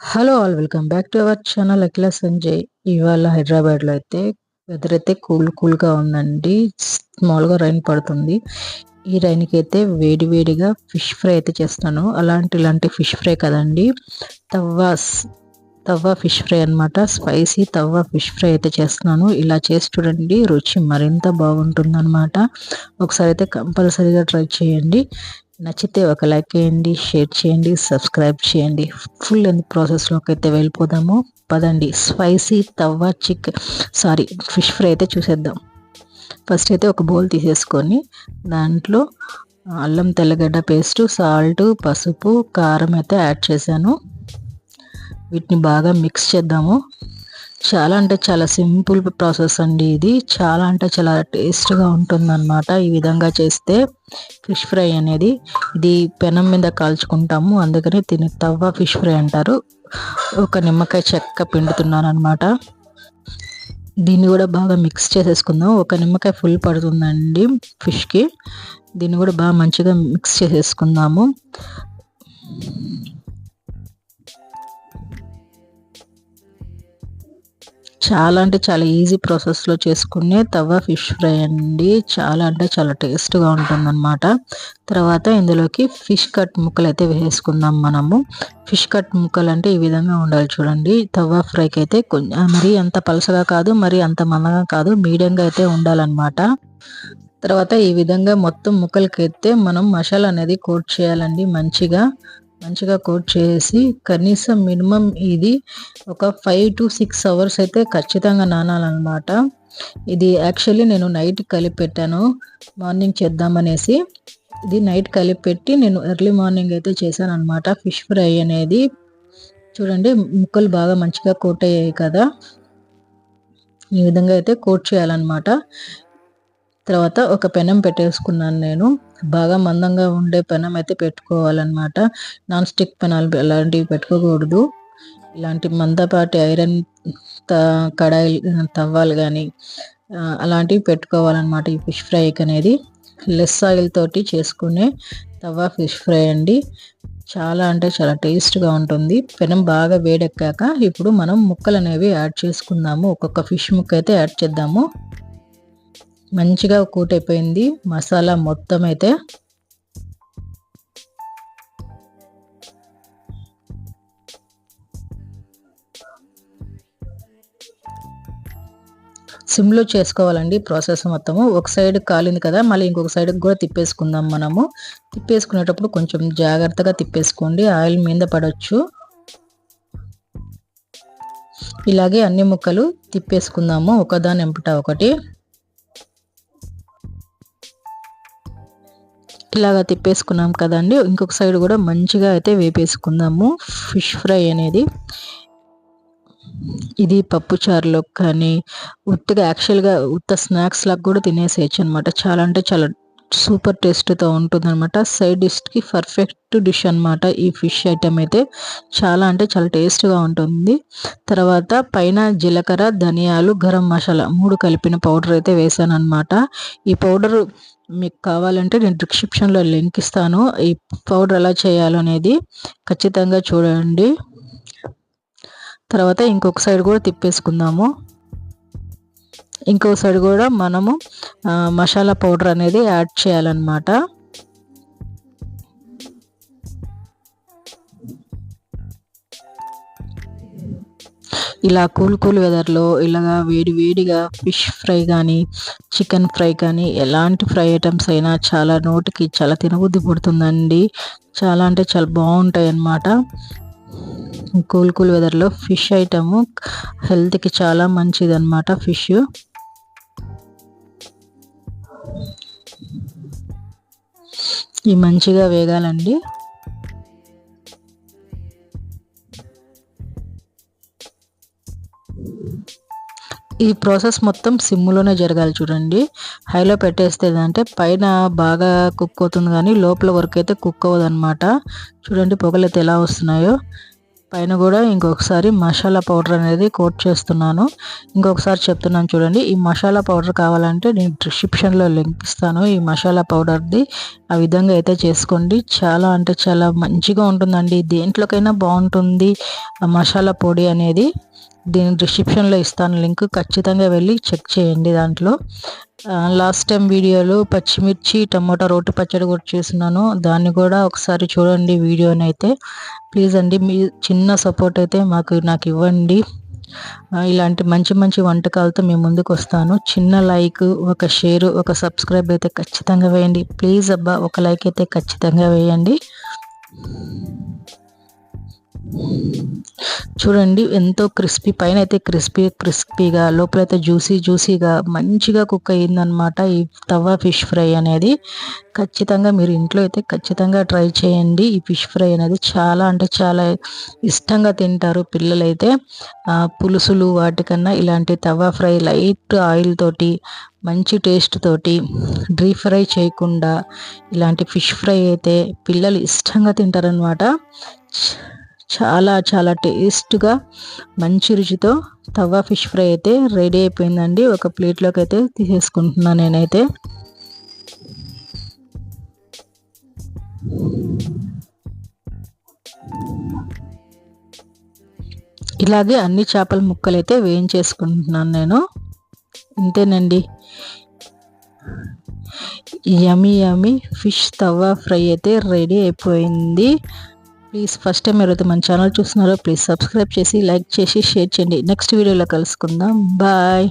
Hello all welcome back to our channel Akhila Sanjay ఇవాళ హైదరాబాద్లో అయితే వెదర్ అయితే కూల్ కూల్గా ఉందండి. స్మాల్గా రైన్ పడుతుంది. ఈ రైన్కి అయితే వేడి వేడిగా ఫిష్ ఫ్రై అయితే చేస్తాను. అలాంటి ఇలాంటి ఫిష్ ఫ్రై కదండి. తవ్వా తవ్వ ఫిష్ ఫ్రై అనమాట స్పైసీ తవ్వ ఫిష్ ఫ్రై అయితే చేస్తున్నాను. ఇలా చేసి చూడండి రుచి మరింత బాగుంటుంది అనమాట ఒకసారి అయితే కంపల్సరీగా ట్రై చేయండి. నచ్చితే ఒక లైక్ చేయండి షేర్ చేయండి సబ్స్క్రైబ్ చేయండి. ఫుల్ ఎంత ప్రాసెస్లోకి అయితే వెళ్ళిపోదాము. పదండి. స్పైసీ తవ్వ చికెన్ సారీ ఫిష్ ఫ్రై అయితే చూసేద్దాం. ఫస్ట్ అయితే ఒక బౌల్ తీసేసుకొని దాంట్లో అల్లం తెల్లగడ్డ పేస్టు సాల్ట్ పసుపు కారం అయితే యాడ్ చేశాను. వీటిని బాగా మిక్స్ చేద్దాము. చాలా అంటే చాలా సింపుల్ ప్రాసెస్ అండి ఇది. చాలా అంటే చాలా టేస్ట్గా ఉంటుందన్నమాట. ఈ విధంగా చేస్తే ఫిష్ ఫ్రై అనేది. ఇది పెనం మీద కాల్చుకుంటాము. అందుకని తిని తవ్వ ఫిష్ ఫ్రై అంటారు. ఒక నిమ్మకాయ చెక్క పిండుతున్నాను అనమాట దీన్ని కూడా బాగా మిక్స్ చేసేసుకుందాం. ఒక నిమ్మకాయ ఫుల్ పడుతుందండి ఫిష్కి. దీన్ని కూడా బాగా మంచిగా మిక్స్ చేసేసుకుందాము. చాలా అంటే చాలా ఈజీ ప్రాసెస్లో చేసుకునే తవ్వ ఫిష్ ఫ్రై అండి. చాలా అంటే చాలా టేస్ట్గా ఉంటుందన్నమాట. తర్వాత ఇందులోకి ఫిష్ కట్ ముక్కలు అయితే వేసుకుందాం మనము. ఫిష్ కట్ ముక్కలు అంటే ఈ విధంగా ఉండాలి చూడండి. తవ్వ ఫ్రైకి అయితే కొంచెం మరీ అంత పలసగా కాదు మరి అంత మందగా కాదు మీడియంగా అయితే ఉండాలన్నమాట. తర్వాత ఈ విధంగా మొత్తం ముక్కలకి ఎత్తే మనం మసాలా అనేది కోట్ చేయాలండి మంచిగా. మంచిగా కోట్ చేసి కనీసం మినిమం ఇది ఒక ఫైవ్ టు సిక్స్ అవర్స్ అయితే ఖచ్చితంగా నానాలన్నమాట. ఇది యాక్చువల్లీ నేను నైట్ కలిపి పెట్టాను మార్నింగ్ చేద్దామనేసి ఇది నైట్ కలిపి పెట్టి నేను ఎర్లీ మార్నింగ్ అయితే చేశాను అనమాట ఫిష్ ఫ్రై అనేది. చూడండి ముక్కలు బాగా మంచిగా కోట్ అయ్యాయి కదా. ఈ విధంగా అయితే కోట్ చేయాలన్నమాట. తర్వాత ఒక పెనం పెట్టేసుకున్నాను నేను. బాగా మందంగా ఉండే పెనం అయితే పెట్టుకోవాలన్నమాట. నాన్ స్టిక్ పెనాలు అలాంటివి పెట్టుకోకూడదు. ఇలాంటి మందపాటి ఐరన్ త కడాయిలు తవ్వాలి కానీ అలాంటివి పెట్టుకోవాలన్నమాట ఈ ఫిష్ ఫ్రైకి అనేది. లెస్ ఆయిల్ తోటి చేసుకునే తవ్వ ఫిష్ ఫ్రై అండి. చాలా అంటే చాలా టేస్ట్గా ఉంటుంది. పెనం బాగా వేడెక్కాక ఇప్పుడు మనం ముక్కలు అనేవి యాడ్ చేసుకుందాము. ఒక్కొక్క ఫిష్ ముక్క అయితే యాడ్ చేద్దాము. మంచిగా కూటైపోయింది. మసాలా మొత్తం అయితే సిమ్లో చేసుకోవాలండి ప్రాసెస్ మొత్తము. ఒక సైడ్ కాలింది కదా మళ్ళీ ఇంకొక సైడ్ కూడా తిప్పేసుకుందాం మనము. తిప్పేసుకునేటప్పుడు కొంచెం జాగ్రత్తగా తిప్పేసుకోండి. ఆయిల్ మీద పడవచ్చు ఇలాగే అన్ని ముక్కలు తిప్పేసుకుందాము. ఒకదాని ఎంపట ఒకటి. ఇలాగా తిప్పేసుకున్నాం కదండి. ఇంకొక సైడ్ కూడా మంచిగా అయితే వేపేసుకుందాము. ఫిష్ ఫ్రై అనేది. ఇది పప్పుచారులో కానీ ఉత్తగా యాక్చువల్గా ఉత్త స్నాక్స్ లాగా కూడా తినేసేయచ్చు అనమాట చాలా అంటే చాలా సూపర్ టేస్ట్తో ఉంటుంది అనమాట సైడ్ డిష్కి పర్ఫెక్ట్ డిష్ అనమాట ఈ ఫిష్ ఐటమ్ అయితే. చాలా అంటే చాలా టేస్ట్గా ఉంటుంది. తర్వాత పైన జీలకర్ర ధనియాలు గరం మసాలా మూడు కలిపిన పౌడర్ అయితే వేసాను అనమాట ఈ పౌడర్ మీకు కావాలంటే నేను డిస్క్రిప్షన్లో లింక్ ఇస్తాను. ఈ పౌడర్ ఎలా చేయాలో అనేది ఖచ్చితంగా చూడండి. తర్వాత ఇంకొక సైడ్ కూడా తిప్పేసుకుందాము. ఇంకో సైడ్ కూడా మనము మసాలా పౌడర్ అనేది యాడ్ చేయాలన్నమాట. ఇలా కూల్ కూల్ వెదర్లో ఇలాగా వేడి వేడిగా ఫిష్ ఫ్రై కానీ చికెన్ ఫ్రై కానీ ఎలాంటి ఫ్రై ఐటమ్స్ అయినా చాలా నోటికి చాలా తినబుద్ధి పుడుతుందండి. చాలా అంటే చాలా బాగుంటాయి అన్నమాట కూల్ కూల్ వెదర్లో ఫిష్ ఐటము హెల్త్కి చాలా మంచిది అనమాట ఫిష్ ఈ మంచిగా వేగాలండి. ఈ ప్రాసెస్ మొత్తం సిమ్లోనే జరగాలి చూడండి. హైలో పెట్టేస్తే అంటే పైన బాగా కుక్ అవుతుంది కానీ లోపల వరకు అయితే కుక్ అవ్వదనమాట చూడండి పొగలు అయితే ఎలా వస్తున్నాయో. పైన కూడా ఇంకొకసారి మసాలా పౌడర్ అనేది కోట్ చేస్తున్నాను. ఇంకొకసారి చెప్తున్నాను చూడండి. ఈ మసాలా పౌడర్ కావాలంటే నేను డిస్క్రిప్షన్లో లింక్ ఇస్తాను. ఈ మసాలా పౌడర్ది ఆ విధంగా అయితే చేసుకోండి. చాలా అంటే చాలా మంచిగా ఉంటుందండి. దేంట్లోకైనా బాగుంటుంది ఆ మసాలా పొడి అనేది. దీని డిస్క్రిప్షన్లో ఇస్తాను లింక్. ఖచ్చితంగా వెళ్ళి చెక్ చేయండి దాంట్లో. లాస్ట్ టైం వీడియోలో పచ్చిమిర్చి టమోటా రోటి పచ్చడి కూడా చేసినాను దాన్ని కూడా ఒకసారి చూడండి వీడియోని అయితే ప్లీజ్ అండి మీ చిన్న సపోర్ట్ అయితే మాకు నాకు ఇవ్వండి. ఇలాంటి మంచి మంచి వంటకాలతో మేము ముందుకు వస్తాను. చిన్న లైక్ ఒక షేర్ ఒక సబ్స్క్రైబ్ అయితే ఖచ్చితంగా వేయండి. ప్లీజ్ అబ్బా ఒక లైక్ అయితే ఖచ్చితంగా వేయండి. చూడండి ఎంతో క్రిస్పీ పైన అయితే క్రిస్పీ క్రిస్పీగా లోపలైతే జ్యూసీ జ్యూసీగా మంచిగా కుక్ అయ్యిందనమాట ఈ తవ్వ ఫిష్ ఫ్రై అనేది. ఖచ్చితంగా మీరు ఇంట్లో అయితే ఖచ్చితంగా ట్రై చేయండి. ఈ ఫిష్ ఫ్రై అనేది చాలా అంటే చాలా ఇష్టంగా తింటారు పిల్లలైతే. పులుసులు వాటికన్నా ఇలాంటి తవ్వ ఫ్రై లైట్ ఆయిల్ తోటి మంచి టేస్ట్ తోటి డ్రీ ఫ్రై చేయకుండా ఇలాంటి ఫిష్ ఫ్రై అయితే పిల్లలు ఇష్టంగా తింటారనమాట చాలా చాలా టేస్ట్గా మంచి రుచితో తవ్వ ఫిష్ ఫ్రై అయితే రెడీ అయిపోయిందండి. ఒక ప్లేట్లోకి అయితే తీసేసుకుంటున్నాను నేనైతే. ఇలాగే అన్ని చేపల ముక్కలు అయితే వేయించేసుకుంటున్నాను నేను. ఇంతేనండి. Yummy yummy fish tawa fry అయితే రెడీ అయిపోయింది. ప్లీజ్ ఫస్ట్ టైం ఎవరైతే మన ఛానల్ చూస్తున్నారో ప్లీజ్ సబ్స్క్రైబ్ చేసి లైక్ చేసి షేర్ చేయండి. నెక్స్ట్ వీడియోలో కలుసుకుందాం. బాయ్